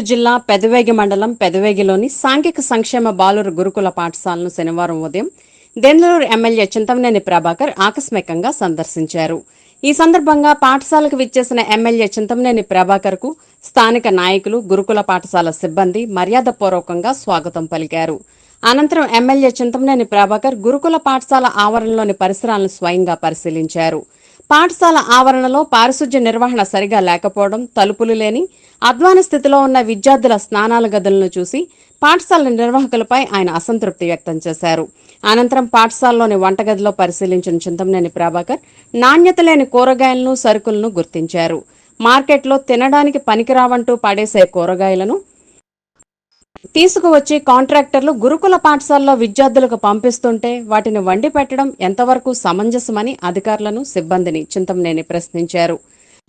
జిల్లా పెదవేగి మండలం పెదవేగిలోని సాంఘిక సంక్షేమ బాలుర గురుకుల పాఠశాలను శనివారం ఉదయం దెందులూరు ఎమ్మెల్యే చింతమనేని ప్రభాకర్ ఆకస్మికంగా సందర్శించారు. ఈ సందర్భంగా పాఠశాలకు విచ్చేసిన ఎమ్మెల్యే చింతమనేని ప్రభాకర్కు స్థానిక నాయకులు గురుకుల పాఠశాల సిబ్బంది మర్యాదపూర్వకంగా స్వాగతం పలికారు. అనంతరం ఎమ్మెల్యే చింతమనేని ప్రభాకర్ గురుకుల పాఠశాల ఆవరణలోని పరిసరాలను స్వయంగా పరిశీలించారు. పాఠశాల ఆవరణలో పారిశుధ్య నిర్వహణ సరిగా లేకపోవడం తలుపులు లేని అధ్వాన స్థితిలో ఉన్న విద్యార్థుల స్నానాల గదులను చూసి పాఠశాల నిర్వాహకులపై ఆయన అసంతృప్తి వ్యక్తం చేశారు. అనంతరం పాఠశాలలోని వంటగదిలో పరిశీలించిన చింతమనేని ప్రభాకర్ నాణ్యత లేని కూరగాయలను సరుకులను గుర్తించారు. మార్కెట్లో తినడానికి పనికిరావంటూ పడేసే కూరగాయలను తీసుకువచ్చి కాంట్రాక్టర్లు గురుకుల పాఠశాలలో విద్యార్థులకు పంపిస్తుంటే వాటిని వండి పెట్టడం ఎంతవరకు సమంజసమని అధికారులను సిబ్బందిని చింతమనేని ప్రశ్నించారు.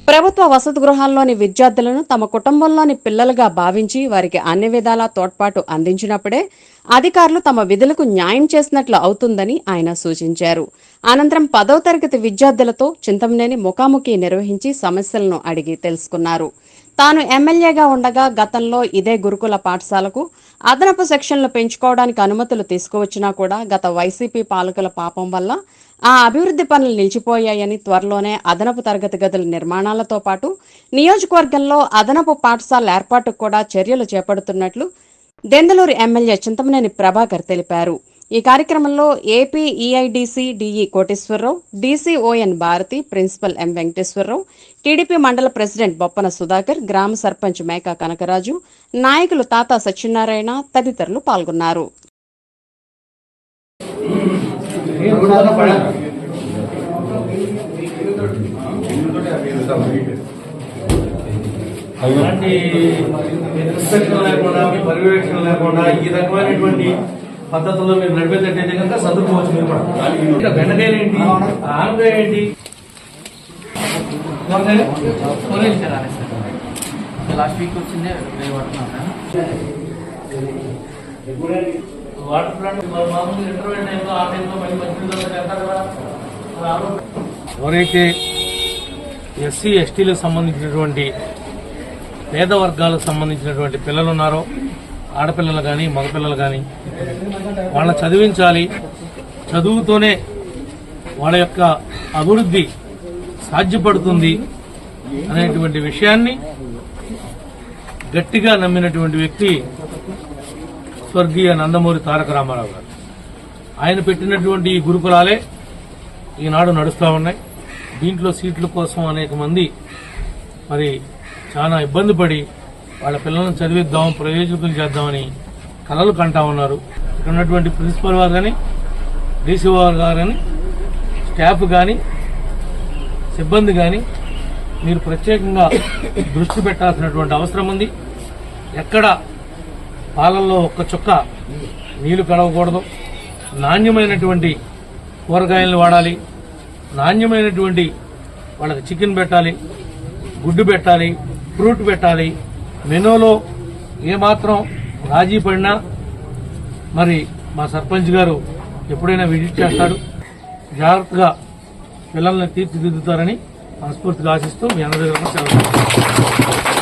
ప్రభుత్వ వసతి గృహాల్లోని విద్యార్థులను తమ కుటుంబంలోని పిల్లలుగా భావించి వారికి అన్ని విధాలా తోడ్పాటు అందించినప్పుడే అధికారులు తమ విధులకు న్యాయం చేసినట్లు అవుతుందని ఆయన సూచించారు. అనంతరం పదవ తరగతి విద్యార్థులతో చింతమనేని ముఖాముఖి నిర్వహించి సమస్యలను అడిగి తెలుసుకున్నారు. తాను ఎమ్మెల్యేగా ఉండగా గతంలో ఇదే గురుకుల పాఠశాలకు అదనపు సెక్షన్లు పెంచుకోవడానికి అనుమతులు తీసుకువచ్చినా కూడా గత వైసీపీ పాలకుల పాపం వల్ల ఆ అభివృద్ధి పనులు నిలిచిపోయాయని త్వరలోనే అదనపు తరగతి గదుల నిర్మాణాలతో పాటు నియోజకవర్గంలో అదనపు పాఠశాల ఏర్పాటుకు కూడా చర్యలు చేపడుతున్నట్లు దెందలూరు ఎమ్మెల్యే చింతమనేని ప్రభాకర్ తెలిపారు. ఈ కార్యక్రమంలో AP EIDC DE Koteswararao డీసీఓఎన్ Bharathi principal M Venkateswararao TDP మండల ప్రెసిడెంట్ బొప్పన సుధాకర్ గ్రామ సర్పంచ్ మేకా కనకరాజు నాయకులు తాతా సత్యనారాయణ తదితరులు పాల్గొన్నారు. అలాంటి ఇన్స్పెక్షన్ లేకుండా మీ పర్యవేక్షణ లేకుండా ఈ రకమైనటువంటి పద్ధతుల్లో మీరు నడిపేటట్టయితే కనుక సర్దుకోవచ్చు మీరు కూడా. ఇంకా బెండకాయలు ఏంటి? ఆనకాయ ఏంటి? లాస్ట్ వీక్ వచ్చిందే వేరే పడుతున్నాను వాటర్ ప్లాంట్ ఇంటర్వ్యూ టైంలో ఆ టైంలో మళ్ళీ కదా. ఎవరైతే ఎస్సీ ఎస్టీలకు సంబంధించినటువంటి పేద వర్గాలకు సంబంధించినటువంటి పిల్లలు ఉన్నారో ఆడపిల్లలు కానీ మగపిల్లలు కానీ వాళ్ళని చదివించాలి. చదువుతోనే వాళ్ళ యొక్క అభివృద్ధి సాధ్యపడుతుంది అనేటువంటి విషయాన్ని గట్టిగా నమ్మినటువంటి వ్యక్తి స్వర్గీయ నందమూరి తారక రామారావు గారు. ఆయన పెట్టినటువంటి ఈ గురుకులాలే ఈనాడు నడుస్తూ ఉన్నాయి. దీంట్లో సీట్ల కోసం అనేక మంది మరి చాలా ఇబ్బంది పడి వాళ్ళ పిల్లలను చదివిద్దాం ప్రయోజకులు చేద్దామని కలలు కంటా ఉన్నారు. ఇక్కడ ఉన్నటువంటి ప్రిన్సిపల్ వారు కానీ డీసీ వారు గారు కానీ స్టాఫ్ కానీ సిబ్బంది కానీ మీరు ప్రత్యేకంగా దృష్టి పెట్టాల్సినటువంటి అవసరం ఉంది. ఎక్కడ పాలల్లో ఒక్క చుక్క నీళ్ళు కడవకూడదు. నాణ్యమైనటువంటి కూరగాయలను వాడాలి. నాణ్యమైనటువంటి వాళ్ళకి చికెన్ పెట్టాలి గుడ్డు పెట్టాలి ఫ్రూట్ పెట్టాలి. మెనూలో ఏమాత్రం రాజీ పడినా మరి మా సర్పంచ్ గారు ఎప్పుడైనా విజిట్ చేస్తాడు. జాగ్రత్తగా పిల్లల్ని తీర్చిదిద్దుతారని మనస్ఫూర్తిగా ఆశిస్తూ మీ అందరి సెలవు